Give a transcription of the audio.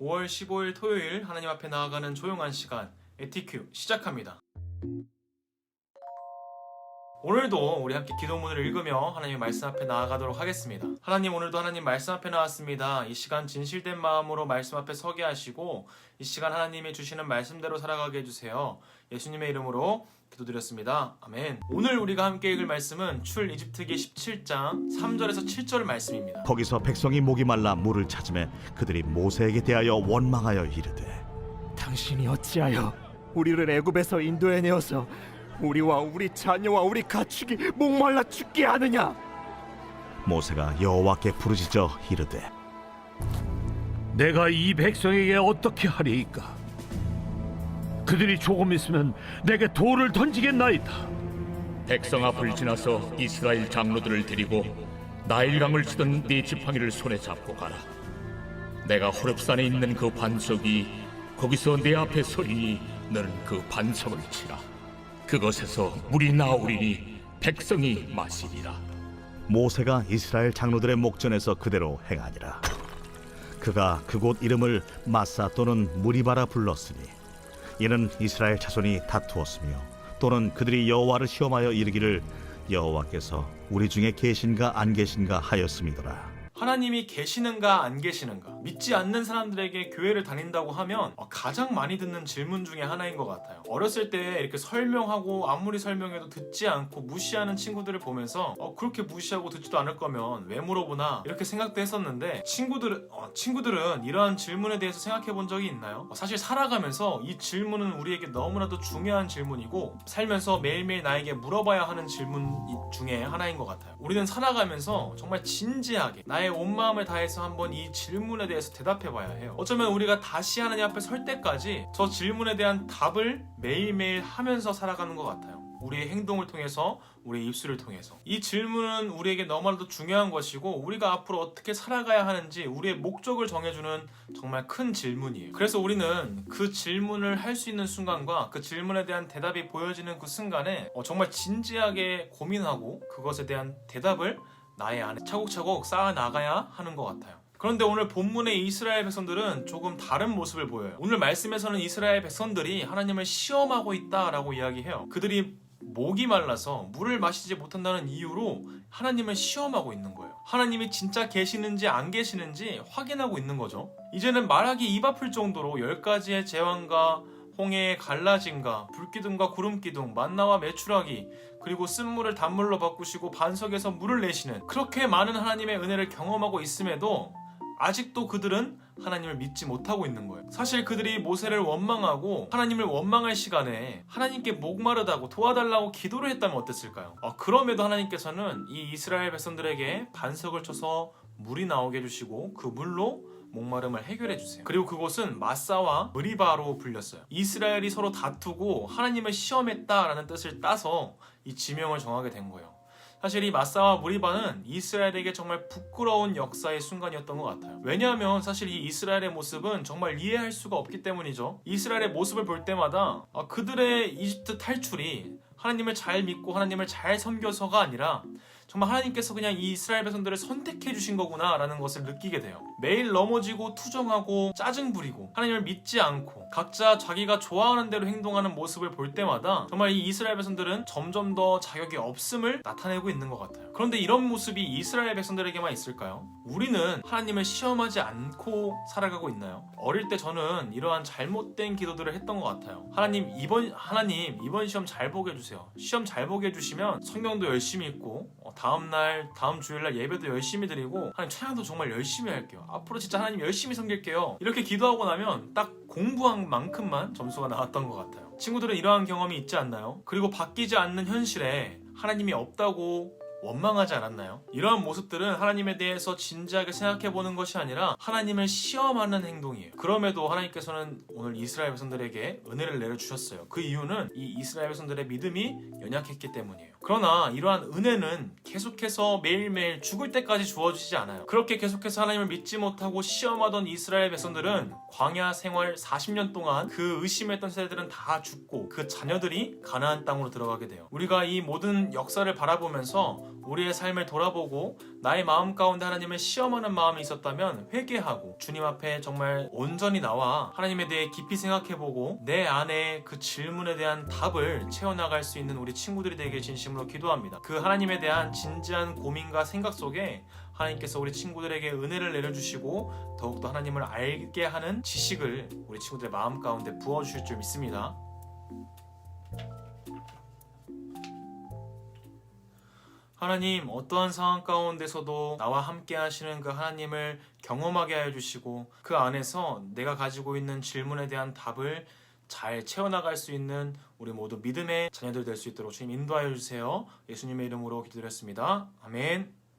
5월 15일 토요일 하나님 앞에 나아가는 조용한 시간 에티큐 시작합니다. 오늘도 우리 함께 기도문을 읽으며 하나님의 말씀 앞에 나아가도록 하겠습니다. 하나님 오늘도 하나님 말씀 앞에 나왔습니다. 이 시간 진실된 마음으로 말씀 앞에 서게 하시고 이 시간 하나님이 주시는 말씀대로 살아가게 해주세요. 예수님의 이름으로 기도드렸습니다. 아멘. 오늘 우리가 함께 읽을 말씀은 출 이집트기 17장 3절에서 7절 말씀입니다. 거기서 백성이 목이 말라 물을 찾음에 그들이 모세에게 대하여 원망하여 이르되 당신이 어찌하여 우리를 애굽에서 인도해 내어서 우리와 우리 자녀와 우리 가축이 목말라 죽게 하느냐? 모세가 여호와께 부르짖어 이르되 내가 이 백성에게 어떻게 하리이까? 그들이 조금 있으면 내게 돌을 던지겠나이다. 백성 앞을 지나서 이스라엘 장로들을 데리고 나일강을 치던 네 지팡이를 손에 잡고 가라. 내가 호렙산에 있는 그 반석이 거기서 내 앞에 서리니 너는 그 반석을 치라. 그것에서 물이 나오리니 백성이 마시리라. 모세가 이스라엘 장로들의 목전에서 그대로 행하니라. 그가 그곳 이름을 마사 또는 무리바라 불렀으니 이는 이스라엘 자손이 다투었으며 또는 그들이 여호와를 시험하여 이르기를 여호와께서 우리 중에 계신가 안 계신가 하였음이더라. 하나님이 계시는가 안 계시는가 믿지 않는 사람들에게 교회를 다닌다고 하면 어, 가장 많이 듣는 질문 중에 하나인 것 같아요 어렸을 때 이렇게 설명하고 아무리 설명해도 듣지 않고 무시하는 친구들을 보면서 어, 그렇게 무시하고 듣지도 않을 거면 왜 물어보나 이렇게 생각도 했었는데 친구들은 어, 친구들은 이러한 질문에 대해서 생각해 본 적이 있나요? 어, 사실 살아가면서 이 질문은 우리에게 너무나도 중요한 질문이고 살면서 매일매일 나에게 물어봐야 하는 질문 중에 하나인 것 같아요 우리는 살아가면서 정말 진지하게 나의 온 마음을 다해서 한번 이 질문에 대해 서 대답해 봐야 해요. 어쩌면 우리가 다시 하나님 앞에 설 때까지 저 질문에 대한 답을 매일매일 하면서 살아가는 것 같아요. 우리의 행동을 통해서, 우리의 입술을 통해서. 이 질문은 우리에게 너무나도 중요한 것이고, 우리가 앞으로 어떻게 살아가야 하는지 우리의 목적을 정해주는 정말 큰 질문이에요. 그래서 우리는 그 질문을 할 수 있는 순간과 그 질문에 대한 대답이 보여지는 그 순간에 어, 정말 진지하게 고민하고 그것에 대한 대답을 나의 안에 차곡차곡 쌓아 나가야 하는 것 같아요. 그런데 오늘 본문의 이스라엘 백성들은 조금 다른 모습을 보여요. 오늘 말씀에서는 이스라엘 백성들이 하나님을 시험하고 있다라고 이야기해요. 그들이 목이 말라서 물을 마시지 못한다는 이유로 하나님을 시험하고 있는 거예요. 하나님이 진짜 계시는지 안 계시는지 확인하고 있는 거죠. 이제는 말하기 입 아플 정도로 열 가지의 재앙과 홍해의 갈라짐과 불기둥과 구름기둥, 만나와 메추라기, 그리고 쓴물을 단물로 바꾸시고 반석에서 물을 내시는 그렇게 많은 하나님의 은혜를 경험하고 있음에도 아직도 그들은 하나님을 믿지 못하고 있는 거예요. 사실 그들이 모세를 원망하고 하나님을 원망할 시간에 하나님께 목마르다고 도와달라고 기도를 했다면 어땠을까요? 어, 그럼에도 하나님께서는 이 이스라엘 백성들에게 반석을 쳐서 물이 나오게 해주시고 그 물로 목마름을 해결해 주세요. 그리고 그곳은 마사와 브리바로 불렸어요. 이스라엘이 서로 다투고 하나님을 시험했다라는 뜻을 따서 이 지명을 정하게 된 거예요. 사실 이 마사와 무리바는 이스라엘에게 정말 부끄러운 역사의 순간이었던 것 같아요. 왜냐하면 사실 이 이스라엘의 모습은 정말 이해할 수가 없기 때문이죠. 이스라엘의 모습을 볼 때마다 아, 그들의 이집트 탈출이 하나님을 잘 믿고 하나님을 잘 섬겨서가 아니라 정말 하나님께서 그냥 이 이스라엘 백성들을 선택해 주신 거구나라는 것을 느끼게 돼요. 매일 넘어지고 투정하고 짜증 부리고 하나님을 믿지 않고 각자 자기가 좋아하는 대로 행동하는 모습을 볼 때마다 정말 이 이스라엘 백성들은 점점 더 자격이 없음을 나타내고 있는 것 같아요. 그런데 이런 모습이 이스라엘 백성들에게만 있을까요? 우리는 하나님을 시험하지 않고 살아가고 있나요? 어릴 때 저는 이러한 잘못된 기도들을 했던 것 같아요. 하나님 이번 하나님 이번 시험 잘 보게 해주세요. 시험 잘 보게 해주시면 성경도 열심히 읽고 어, 다음 날 다음 주일날 예배도 열심히 드리고 하나님 찬양도 정말 열심히 할게요. 앞으로 진짜 하나님 열심히 섬길게요. 이렇게 기도하고 나면 딱 공부한 만큼만 점수가 나왔던 것 같아요. 친구들은 이러한 경험이 있지 않나요? 그리고 바뀌지 않는 현실에 하나님이 없다고 원망하지 않았나요? 이러한 모습들은 하나님에 대해서 진지하게 생각해 보는 것이 아니라 하나님을 시험하는 행동이에요. 그럼에도 하나님께서는 오늘 이스라엘 백성들에게 은혜를 내려주셨어요. 그 이유는 이 이스라엘 백성들의 믿음이 연약했기 때문이에요. 그러나 이러한 은혜는 계속해서 매일매일 죽을 때까지 주어지지 않아요. 그렇게 계속해서 하나님을 믿지 못하고 시험하던 이스라엘 백성들은 광야 생활 40년 동안 그 의심했던 세대들은 다 죽고 그 자녀들이 가나안 땅으로 들어가게 돼요. 우리가 이 모든 역사를 바라보면서 우리의 삶을 돌아보고 나의 마음 가운데 하나님을 시험하는 마음이 있었다면 회개하고 주님 앞에 정말 온전히 나와 하나님에 대해 깊이 생각해보고 내 안에 그 질문에 대한 답을 채워나갈 수 있는 우리 친구들이 되길 진심으로 기도합니다. 그 하나님에 대한 진지한 고민과 생각 속에 하나님께서 우리 친구들에게 은혜를 내려주시고 더욱더 하나님을 알게 하는 지식을 우리 친구들의 마음 가운데 부어주실 줄 믿습니다. 하나님 어떠한 상황 가운데서도 나와 함께 하시는 그 하나님을 경험하게 하여 주시고 그 안에서 내가 가지고 있는 질문에 대한 답을 잘 채워나갈 수 있는 우리 모두 믿음의 자녀들 될 수 있도록 주님 인도하여 주세요. 예수님의 이름으로 기도드렸습니다. 아멘.